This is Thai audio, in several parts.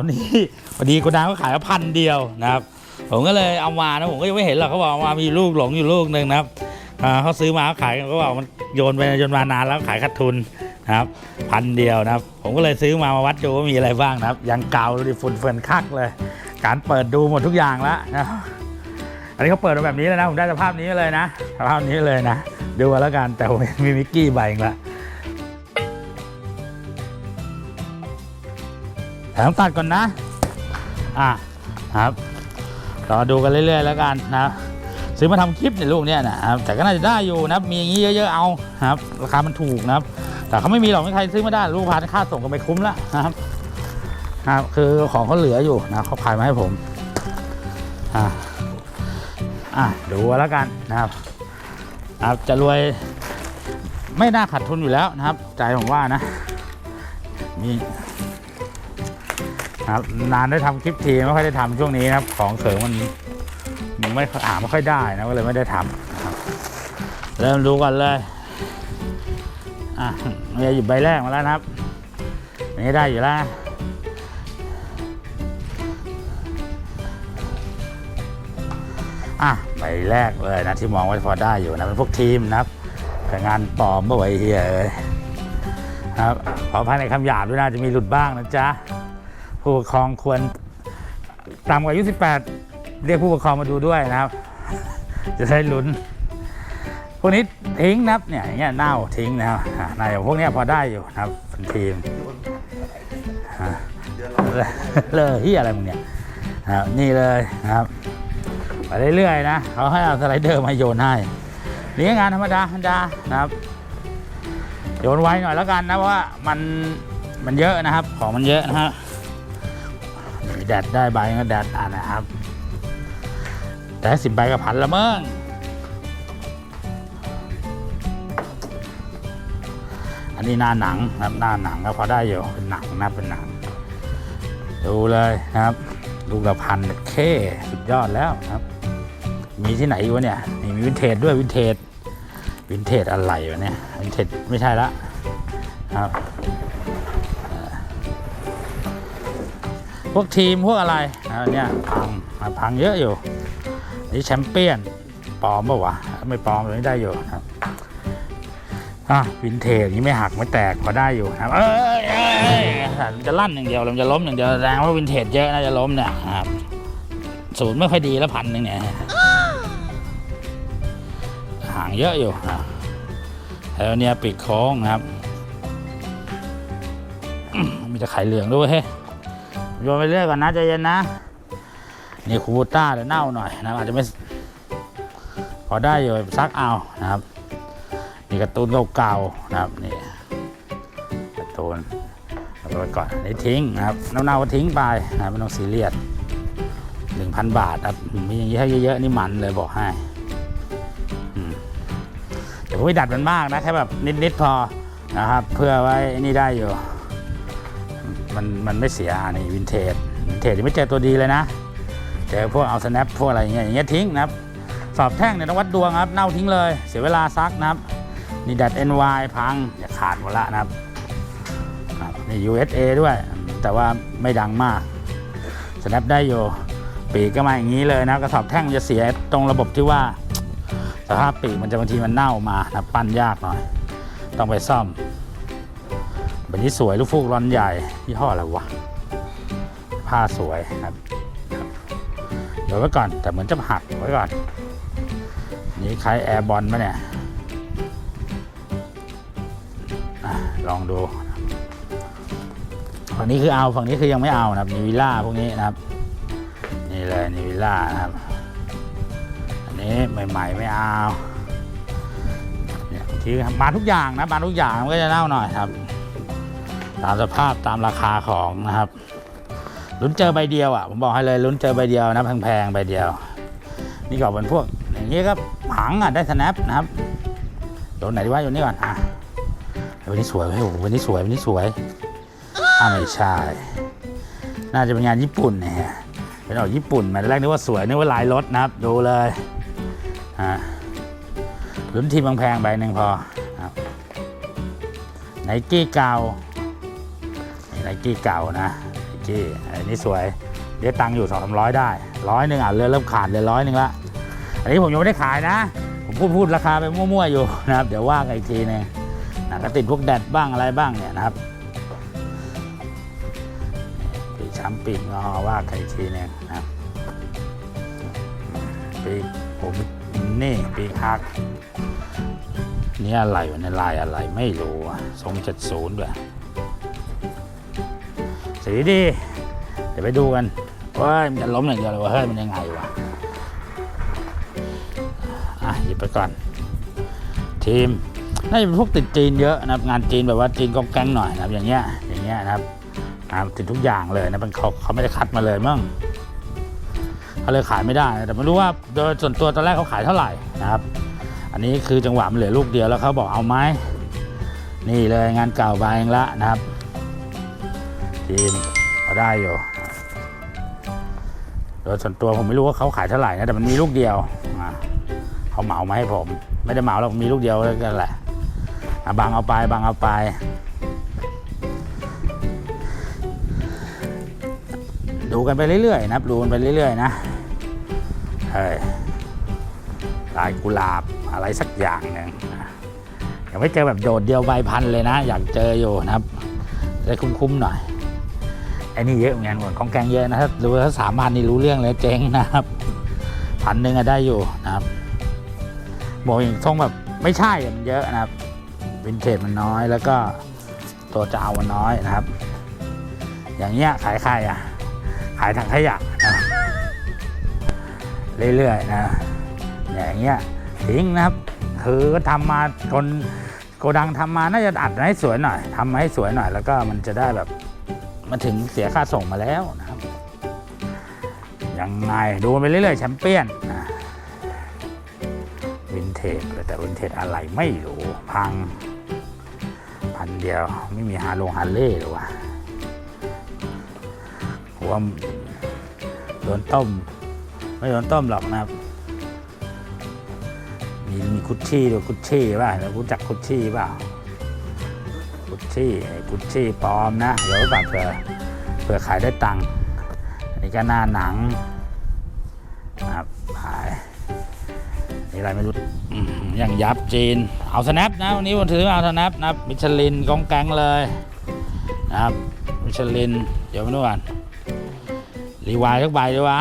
ตอนนี้พอดีโกดังก็ขายพันเดียวนะครับ ผมก็เลยเอามานะผมก็ยังไม่เห็นหรอกเขาบอกเอามามีลูกหลงอยู่ลูกหนึ่งนะครับเขาซื้อมาเขาขายเขาบอกมันโยนไปโยนมานานแล้วขายขาดทุนนะครับพันเดียวนะครับ ผมก็เลยซื้อมามาวัดดูว่ามีอะไรบ้างนะครับยังเก่าดูดิฝุ่นเฟือนคักเลย การเปิดดูหมดทุกอย่างแล้วนะอันนี้เขาเปิดมาแบบนี้เลยนะผมได้สภาพนี้เลยนะสภาพนี้เลยนะดูเอาแล้วกันแต่ผมมีมิกกี้ใบเองละ แต่ต้องตัดก่อนนะ อะครับรอดูกันเรื่อยๆแล้วกันนะครับซื้อมาทำคลิปในยลูกเนี่ยนะครับแต่ก็น่าจะได้อยู่นะครับมีอย่างนี้เยอะ ๆเอานะครับ ราคามันถูกนะครับ แต่เขาไม่มีหรอกไม่ใครซื้อมาได้ลูกพันค่าส่งก็ไม่คุ้มละนะครับครับคือของเขาเหลืออยู่นะเขาขายมาให้ผมอะอะดูแล้วกันนะครับครับจะรวยไม่น่าขาดทุนอยู่แล้วนะครับ ใจผมว่านะนี่ ครับนานได้ทำคลิปทีไม่ค่อยได้ทำช่วงนี้นะครับ ของเสริมมันมันไม่หาไม่ค่อยได้นะก็เลยไม่ได้ทำครับ เริ่มดูก่อนเลยอะเราหยิบใบแรกมาแล้วนะครับอันนี้ได้อยู่แล้วอะใบแรกเลยนะที่มองไว้พอได้อยู่นะเป็นพวกทีมนะครับแต่งานปลอมเมื่อไหร่เฮียเอ้ยครับขออภัยในคำหยาบด้วยนะจะมีหลุดบ้างนะจ๊ะ ผู้ปกครองควรต่ำกว่าอายุ 18 เรียกผู้ปกครองมาดูด้วยนะครับ จะได้ลุ้น พวกนี้ทิ้งนะครับเนี่ยอย่างเงี้ยเน่าทิ้งนะครับอ่าในพวกเนี้ยพอได้อยู่นะครับเป็นทีมเลยที่อะไรมึงเนี่ยนะครับนี่เลยนะครับไปเรื่อยๆนะเขาให้เอาสไลเดอร์มาโยนให้นี่งานธรรมดาธรรมดานะครับ โยนไว้หน่อยแล้วกันนะเพราะว่ามันมันเยอะนะครับ ของมันเยอะนะฮะ แดดได้ใบก็แดดอ่านะครับ แต่สิบใบก็พันละเมั้งอันนี้หน้าหนังครับหน้าหนังก็พอได้อยู่เป็นหนังนะเป็นหนัง ดูเลยครับ ลูกละพันเคสุดยอดแล้วครับ มีที่ไหนวะเนี่ยนี่มีวินเทจด้วยวินเทจวินเทจอะไรวะเนี่ยวินเทจไม่ใช่ละครับ พวกทีมพวกอะไรนะเนี่ยพังอะพังเยอะอยู่นี่แชมเปี้ยนปลอมปะวะไม่ปลอมเลยได้อยู่ครับอะวินเทจนี่ไม่หักไม่แตกพอได้อยู่ครับเอ้ยเอ้ยมันจะลั่นอย่างเดียวมันจะล้มอย่างเดียวแสดงว่าวินเทจเยอะน่าจะล้มเนี่ยครับศูนย์ไม่ค่อยดีแล้วพันหนึ่งเนี่ยห่างเยอะอยู่นะแล้วเนี่ยปีกโค้งนะครับ มีแต่ไข่เหลืองด้วยเฮ้ โยนไปเรื่อยก่อนนะใจเย็นนะ นี่คูบูต้าเดี๋ยวเน่าหน่อยนะอาจจะไม่พอได้อยู่ซักเอานะครับนี่การ์ตูนเก่าๆนะครับนี่การ์ตูนเอาไปก่อนนี่ทิ้งนะครับเน่าๆก็ทิ้งไปนะไม่ต้องซีเรียสหนึ่งพันบาทครับมีอย่างนี้ให้เยอะๆนี่มันเลยบอกให้เดี๋ยวผมไม่ดัดมันมากนะแค่แบบนิดๆพอนะครับ เพื่อไว้นี่ได้อยู่ มันมันไม่เสียอ่านี่วินเทจวินเทจยังไม่เจอตัวดีเลยนะเจอพวกเอาสแนปพวกอะไรอย่างเงี้ยอย่างเงี้ยทิ้งนะครับสอบแท่งเนี่ยต้องวัดดวงครับเน่าทิ้งเลย เสียเวลาซักนะครับนี่ดัด NY พังอย่าขาดหมดละนะครับครับนี่ USA ด้วย แต่ว่าไม่ดังมากสแนปได้อยู่ปีกก็มาอย่างนี้เลยนะกระสอบแท่งจะเสียตรงระบบที่ว่าสภาพปีกมันจะบางทีมันเน่ามานะปั้นยากหน่อย ต้องไปซ่อม แบบนี้สวยลูกฟูกร้อนใหญ่ยี่ห้ออะไรวะ ผ้าสวยครับเดี๋ยวไว้ก่อน แต่เหมือนจะหักไว้ก่อน นี่คล้ายแอร์บอลไหมเนี่ยอลองดูฝั่งนี้คือเอาฝั่งนี้คือยังไม่เอานะครับนิวิล่าพวกนี้นะครับ นี่เลยนิวิล่านะครับอันนี้ใหม่ ๆ ไม่เอาเนี่ยที่มาทุกอย่างนะมาทุกอย่างมันก็จะเน่าหน่อยครับ ตามสภาพตามราคาของนะครับลุ้นเจอใบเดียวอะผมบอกให้เลยลุ้นเจอใบเดียวนะแพงๆใบเดียว นี่ก็เป็นพวกอย่างนี้ก็ผังอะได้สแนปนะครับโดนไหนดีวะโยนนี่ก่อนอะวันนี้สวยเฮ้ยโอ้โหวันนี้สวยวันนี้สวยอ่าไม่ใช่น่าจะเป็นงานญี่ปุ่นนี่ยเป็นออกญี่ปุ่นมาแรกนึกว่าสวยนึกว่าลายรถนะครับ ดูเลยอ่าลุ้นทีมแพงๆใบหนึ่งพอครับไนกี้เก่า ไนกี้เก่านะไนจี้อันนี้สวยเดี๋ยวตังค์อยู่สองสามร้อยได้ร้อยหนึ่งอะเรือเริ่มขาดเลยร้อยหนึ่งละอันนี้ผมยังไม่ได้ขายนะ ผมพูดพูดราคาไปมั่วๆอยู่นะครับ เดี๋ยวว่ากันอีกทีนึงนะก็ติดพวกแดดบ้างอะไรบ้างเนี่ยนะครับปีช้ำปีกงอว่ากันอีกทีนึงนะครับปีผมนี่ปีกหักนี่อะไรวะเนี่ยลายอะไรไม่รู้อะทรงเจ็ดศูนย์ด้วย สีดี เดี๋ยวไปดูกันว่ามันจะล้มอย่างเดียวเลยวะเฮ้ยมันยังไงวะอะหยิบไปก่อน ทีมน่าจะเป็นพวกติดจีนเยอะนะครับงานจีนแบบว่าจีนกองแกงหน่อยนะครับอย่างเงี้ยอย่างเงี้ยนะครับติดทุกอย่างเลยนะเป็นเขาเขาไม่ได้คัดมาเลยมั้งเขาเลยขายไม่ได้นะแต่ไม่รู้ว่าโดยส่วนตัวตอนแรกเขาขายเท่าไหร่นะครับ อันนี้คือจังหวะมันเหลือลูกเดียวแล้วเขาบอกเอาไหมนี่เลยงานเก่าไปเองละนะครับ ทีมเขาได้อยู่โดยส่วนตัวผมไม่รู้ว่าเขาขายเท่าไหร่นะแต่มันมีลูกเดียวเขาเหมามาให้ผม ไม่ได้เหมาหรอกมีลูกเดียวกันแหละบางเอาไปบางเอาไปดูกันไปเรื่อยๆนะครับดูกันไปเรื่อยๆนะเฮ้ยลายกุหลาบอะไรสักอย่างหนึ่งยังไม่เจอแบบโดดเดียวใบพันเลยนะ อยากเจออยู่นะครับจะได้คุ้มๆหน่อย ไอ้นี่เยอะเหมือนกันเหมือนของแกงเยอะนะถ้ารู้ถ้าสามพันนี่รู้เรื่องเลยเจ๊งนะครับพันหนึ่งอะได้อยู่นะครับบอกอย่างทรงแบบไม่ใช่อะมันเยอะนะครับวินเทจมันน้อยแล้วก็ตัวจะเอามันน้อยนะครับ อย่างเงี้ยขายใครอะขายถังขยะนะเรื่อยๆนะอย่างเงี้ยทิ้งนะครับ คือก็ทำมาคนโกดังทำมาน่าจะอัดให้สวยหน่อยทำมาให้สวยหน่อย แล้วก็มันจะได้แบบ มาถึงเสียค่าส่งมาแล้วนะครับ ยังไงดูไปเรื่อยๆแชมเปี้ยนนะวินเทจแต่วินเทจอะไรไม่รู้พัง พันเดียวไม่มีฮาโลฮาเล่หรอวะหัวโดนต้ม ไม่โดนต้มหรอกนะครับมีมีกุชชี่ด้วยกุชชี่ป่ะเรารู้จักกุชชี่เปล่ากุ ชี่กุชชี่ปลอมนะเดี๋ยวแบบเผื่อเผื่อขายได้ตังค์อันนี้ก็หน้าหนังนะครับขายนี่อะไรไม่รู้อย่างยับจีน เอาสแนปนะวันนี้วันถือเอาสแนปนะมิชลินกองแกงเลยนะครับมิชลิน เดี๋ยวมาดูกันรีวายสักใบด้วยวะ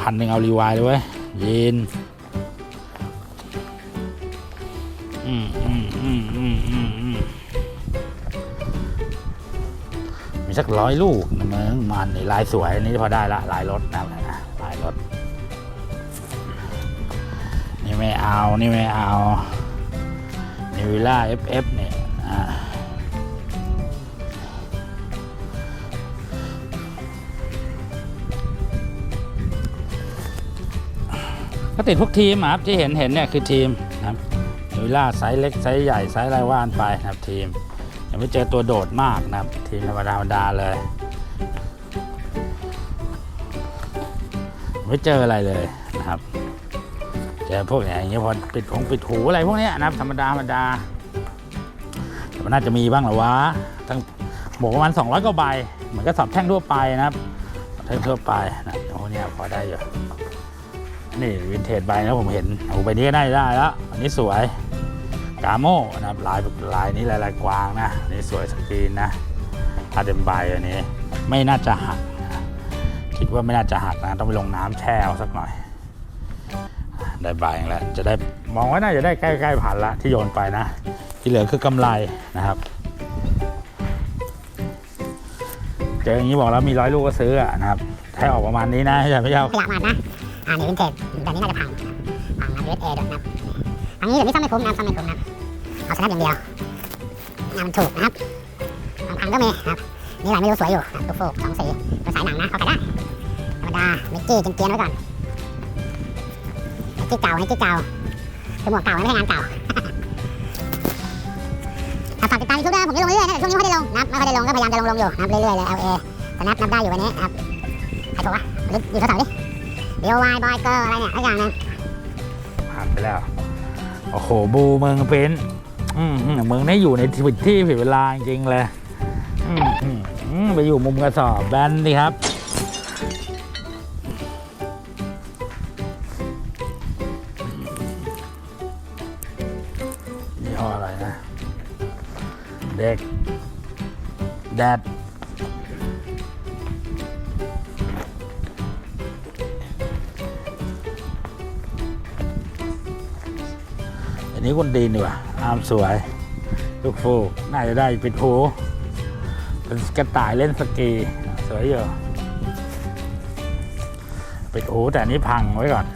พันหนึ่งเอารีวายเลยเว้ยยีน สักร้อยลูกนะมึงมันนี่ลายสวยอันนี้พอได้ละลายรถนะนะลายรถนี่ไม่เอานี่ไม่เอานิวิล่า FF เอฟเนี่ยก็ติดพวกทีมอะครับที่เห็นเห็นเนี่ยคือทีมนะครับนิวิล่าไซส์เล็กไซส์ใหญ่ไซส์ไรว่านไปนะครับทีม ยังไม่เจอตัวโดดมากนะครับ ทีมธรรมดาธรรมดาเลย ไม่เจออะไรเลยนะครับเจอพวกอย่างเงี้ยพอปิดผงปิดหูอะไรพวกเนี้ยนะครับธรรมดาธรรมดาแต่มันน่าจะมีบ้างหรอวะตั้งบอกประมาณ200กว่าใบเหมือนกับสอบแท่งทั่วไปนะครับสอบแท่งทั่วไปนะโอ้เนี่ยพอได้อยู่นี่วินเทจใบนะผมเห็นโอ้ใบนี้ก็ได้ได้แล้วอันนี้สวย กาโม่นะครับลายลายนี้ลายลายกวางนะนี่สวยสกรีนนะถ้าเต็มใบอันนี้ไม่น่าจะหักคิดว่าไม่น่าจะหักนะต้องไปลงน้ำแช่เอาสักหน่อย ได้ใบแล้วจะได้มองว่าน่าจะได้ใกล้ๆผ่านละที่โยนไปนะ ที่เหลือคือกำไรนะครับเจออย่างนี้บอกแล้วมีร้อยลูกก็ซื้ออะนะครับให้ออกประมาณนี้นะอย่าไม่เอาขยะมาดนะอ่านี่วินเทจแบบนี้น่าจะพังพังนะเวสเอดนะครับอันนี้เดี๋ยวนี้ซ่อมไม่คุ้มนะซ่อมไม่คุ้มนะ เอาสแนปอย่างเดียวงานมันถูกนะครับบางพังก็มีครับนี่ลายไม่รู้สวยอยู่ครับตุ๊กโฟกสองสีตัวสายหนังนะเขาขายได้ธรรมดามิกกี้เกรียนๆไว้ก่อนมิกกี้เก่ามิกกี้เก่าคือหมวกเก่าไม่ใช่งานเก่าฝากติดตามยูทูบด้วยนะผมจะลงเรื่อยๆนะช่วงนี้ไม่ค่อยได้ลงนะครับไม่ค่อยได้ลงก็พยายามจะลงลงอยู่นะครับเรื่อยๆเลย LA สแนปนับได้อยู่วันนี้นะครับใครโทรวะอยู่โทรศัพท์ดิเดียววายบอยเกอร์อะไรเนี่ยทุกอย่างนึงผ่านไปแล้ว โอ้โห บูเมืองเป็น อืมมเมืองนี่อยู่ในผิดที่ผิดเวลาจริงๆเลยไปอยู่มุมกระสอบแบนดีครับ นี่ห้ออะไรนะ เด็กแดด นี้คนดีนดีกว่าอามสวยลูกโฟกน่าจะได้ปิดหูเป็นกระต่ายเล่นสกีสวยอยู่ปิดหูแต่นี้พังไว้ก่อน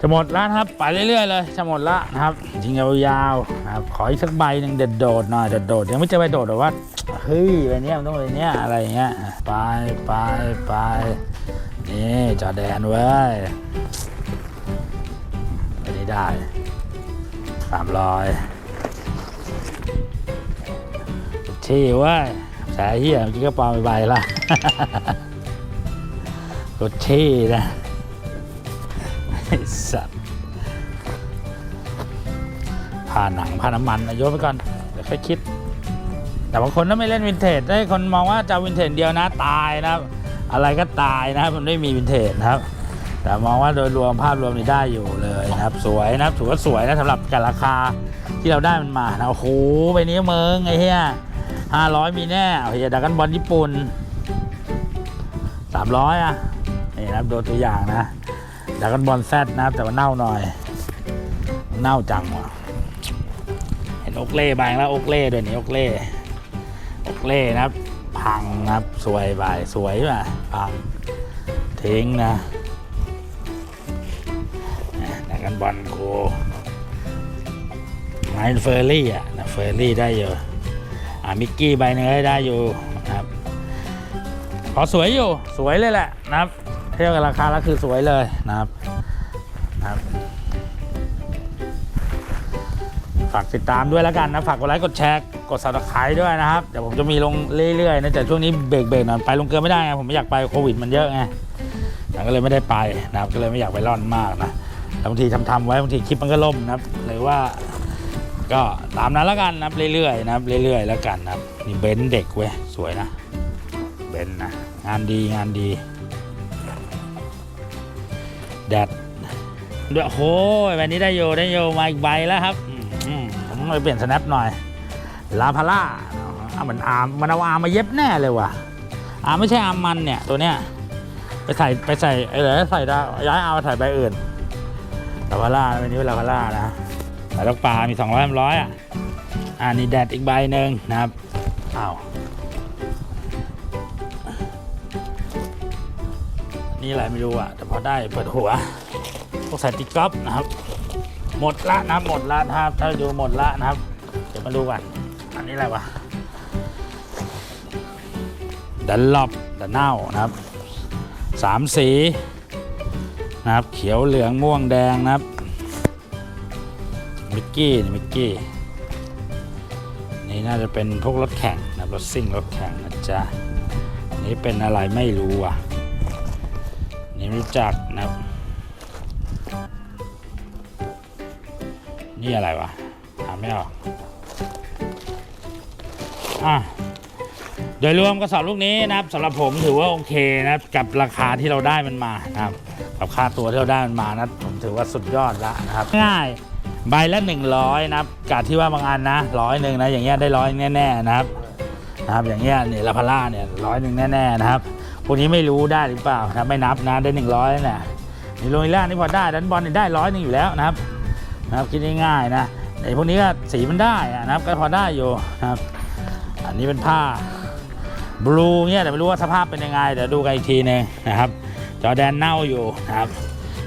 จะหมดแล้วนะครับไปเรื่อยๆเลยจะหมดละนะครับจริงยาวๆนะครับขออีกสักใบหนึ่งเด็ดโดดหน่อยเด็ดโดดยังไม่จอใบโดดหรอว่าเฮ้ยใบเนี้ยมันต้องใบเนี้ยอะไรเงี้ยไปไปไปนี่จอแดนเว้ย ได้ได้สามร้อยที่ว้ยแสเหี้ยเมื่อกี้ก็ปลอมใบละรถที่นะอ้สัตว์ผ่าหนังผ่าน้ำมันนะโยนไปก่อนเดี๋ยวค่อยคิด แต่บางคนถ้าไม่เล่นวินเทจได้คนมองว่าจะวินเทจเดียวนะตายนะ อะไรก็ตายนะมันไม่มีวินเทจนะครับ แต่มองว่าโดยรวมภาพรวมนี่ได้อยู่เลยนะครับ สวยนะครับถือว่าสวยนะสำหรับกับราคาที่เราได้มันมานะโอ้โหไปนี้เมืองไอ้เหี้ยห้าร้อยมีแน่เฮียดักกันบอลญี่ปุ่นสามร้อยอะนี่นะครับดูตัวอย่างนะดรากันบอลแซดนะครับแต่ว่าเน่าหน่อยเน่าจังว่ะเห็นอกเล่บางแล้วอกเล่ด้วยนี่อกเล่อกเล่นะครับ พังนะครับสวยไปสวยป่ะพังทิ้งนะ กันบอลกูไมเฟอร์รี่อะนะเฟอร์รี่ได้อยู่อ่ามิกกี้ใบหนึงได้อยู่นะครับพอสวยอยู่สวยเลยแหละนะครับเทียบกับราคาแล้วคือสวยเลยนะครับนะครับฝากติดตามด้วยแล้วกันนะฝากกดไลค์กดแชร์กด subscribe ด้วยนะครับเดี๋ยวผมจะมีลงเรื่อยๆนะแต่ช่วงนี้เบรกๆหน่อยไปลงเกินไม่ได้ไงผมไม่อยากไปโควิดมันเยอะไงก็เลยไม่ได้ไปนะครับก็เลยไม่อยากไปร่อนมากนะ บางทีทำๆไว้บางทีคลิปมันก็ล่มนะครับเลยว่าก็ตามนั้นแล้วกันนะครับเรื่อยๆนะครับเรื่อยๆแล้วกันนะครับนี่เบนซ์เด็กเว้ยสวยนะเบนซ์นะงานดีงานดีแดดด้วยโอ้โหแบนี้ได้โยได้โยมาอีกใบแล้วครับผมต้องไปเปลี่ยนสแนปหน่อยลาพาร่าอะเหมือนอาร์มมันเอาอาร์มมาเย็บแน่เลยว่ะอาร์มไม่ใช่อาร์มมันเนี่ยตัวเนี้ยไปใส่ไปใส่ไอ้เหลือใส่ได้ย้ายอาไปใส่ใบอื่น ลาพาร่าเป็นนี้ลาพาร่านะใส่ลูกปลา มีสองร้อยร้อยอะอ่านี่แดดอีกใบหนึ่งนะครับอ้าวนี่อะไรไม่รู้อะ แต่พอได้เปิดหัวพวกใส่ติ๊กก๊อฟนะครับ หมดละนะหมดละนะครับ ถ้าดูหมดละนะครับ เดี๋ยวมาดูกันอันนี้อะไรวะดันลอบดันเน่านะครับสามสี นะครับ เขียวเหลืองม่วงแดงนะครับมิกกี้นี่มิกกี้นี่น่าจะเป็นพวกรถแข่งนะรถซิ่งรถแข่งนะจ๊ะนนี้เป็นอะไรไม่รู้อะนี่ไม่รู้จักนะครับนี่อะไรวะหาไม่ออกอะโดยรวมกระสอบลูกนี้นะครับสำหรับผมถือว่าโอเคนะครับกับราคาที่เราได้มันมานะครับ กับค่าตัวที่เราได้มันมานะผมถือว่าสุดยอดละนะครับ ง่ายใบละ100นะครับกาที่ว่าบางอันนะร้อยหนึ่งนะอย่างเงี้ยได้ร้อยแน่ๆนะครับนะครับ อย่างเงี้ยเนี่ยลาพาร่าเนี่ยร้อยหนึ่งแน่ๆนะครับพวกนี้ไม่รู้ได้หรือเปล่านะไม่นับนะได้ 100เนี่ยนี่โรนิล่านี่พอได้ดันบอลนี่ได้ร้อยหนึ่งอยู่แล้วนะครับนะครับคิดง่ายๆนะไอ้พวกนี้ก็สีมันได้อะนะครับก็พอได้อยู่นะครับอันนี้เป็นผ้าบลูเนี่ยแต่ไม่รู้ว่าสภาพเป็นยังไงเดี๋ยวดูกันอีกทีหนึงนะครับ จอแดนเน่าอยู่นะครับ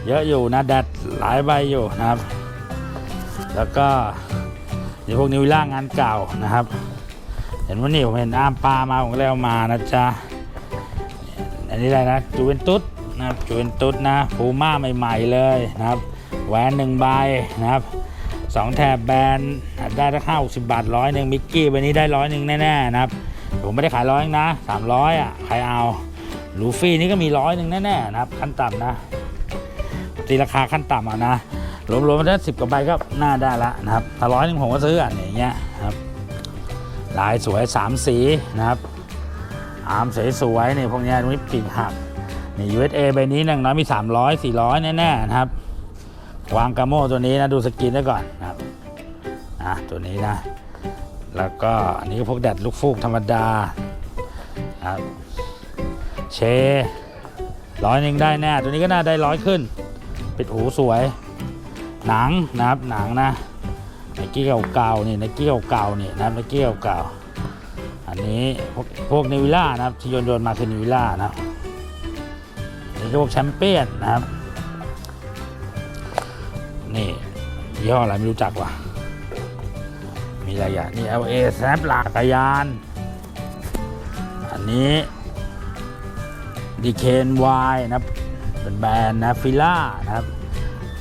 เยอะอยู่นะแดดหลายใบอยู่นะครับ แล้วก็เดี๋ยวพวกนิวล่างานเก่านะครับ เห็นว่านี่ผมเห็นอ้ามปลามาผมก็เลยเอามานะจ๊ะอันนี้อะไรนะจูเวนตุสนะครับจูเวนตุสนะฟูม่าใหม่ๆเลยนะครับแหวนหนึ่งใบนะครับสองแถบแบรนด์ได้ทั้งห้าสิบบาทร้อยหนึ่งมิกกี้วันนี้ได้ร้อยหนึ่งแน่ๆนะครับผมไม่ได้ขายร้อยนะสามร้อยอะใครเอา ลูฟี่นี่ก็มีร้อยหนึ่งแน่ๆนะครับ ขั้นต่ำนะตีราคาขั้นต่ำอะนะรวมๆมันได้สิบกว่าใบก็น่าได้ละนะครับถ้าร้อยหนึ่งผมก็ซื้ออะอย่างเงี้ยครับลายสวยสามสีนะครับ อาร์มสวยๆนี่พวกนี้นี่ปีกหักนี่ USA ใบนี้อย่างน้อยมี 300 400 แน่ๆนะครับ วางกาโม่ตัวนี้นะดูสกรีนได้ก่อนนะครับอะตัวนี้นะ แล้วก็อันนี้ก็พวกแดดลูกฟูกธรรมดาครับ เชร้อยหนึ่งได้แน่ตัวนี้ก็น่าได้ร้อยขึ้น ปิดหูสวย หนังนะครับหนังนะไนกี้เก่าๆนี่ไนกี้เก่าๆนี่นะไนกี้เก่าๆอันนี้พวกพวกนิวิล่านะครับที่โยนโยนมาคือนิวิล่านะครับอันนี่ก็พวกแชมเปี้ยนนะครับนี่ยี่ห้ออะไรไม่รู้จักว่ะมีอะไรอะนี่ LA Snap หลักจักยาน อันนี้ ดีเคนวายนะครับ เป็นแบรนด์นะฟิล่านะครับ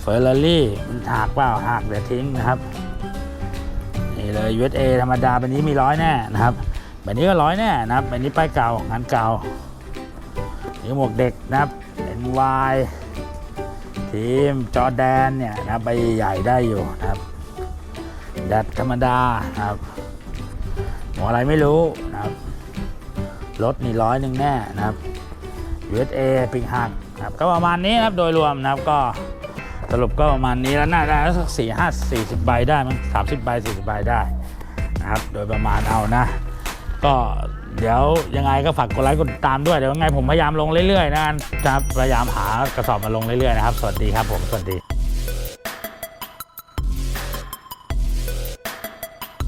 เฟอร์รารี่มันหักเปล่าหักเดี๋ยวทิ้งนะครับนี่เลย USA ธรรมดาแบบนี้มีร้อยแน่นะครับแบบนี้ก็ร้อยแน่นะครับแบบนี้ป้ายเก่างานเก่านี่หมวกเด็กนะครับ NY ทีมจอแดนเนี่ยนะใบใหญ่ได้อยู่นะครับแดดธรรมดานะครับหัวอะไรไม่รู้นะครับรถนี่ร้อยหนึ่งแน่นะครับ USA ปิงหักนครับก็ประมาณนี้ครับโดยรวมนะครับก็สรุปก็ประมาณนี้แล้วน่าได้สักสี่ห้าสี่สิบใบได้มั้งสามสิบใบสี่สิบใบได้นะครับโดยประมาณเอานะ ก็เดี๋ยวยังไงก็ฝากกดไลค์กดติดตามด้วยเดี๋ยวยังไงผมพยายามลงเรื่อยๆนะครับพยายามหากระสอบมาลงเรื่อยๆนะครับ สวัสดีครับผมสวัสดี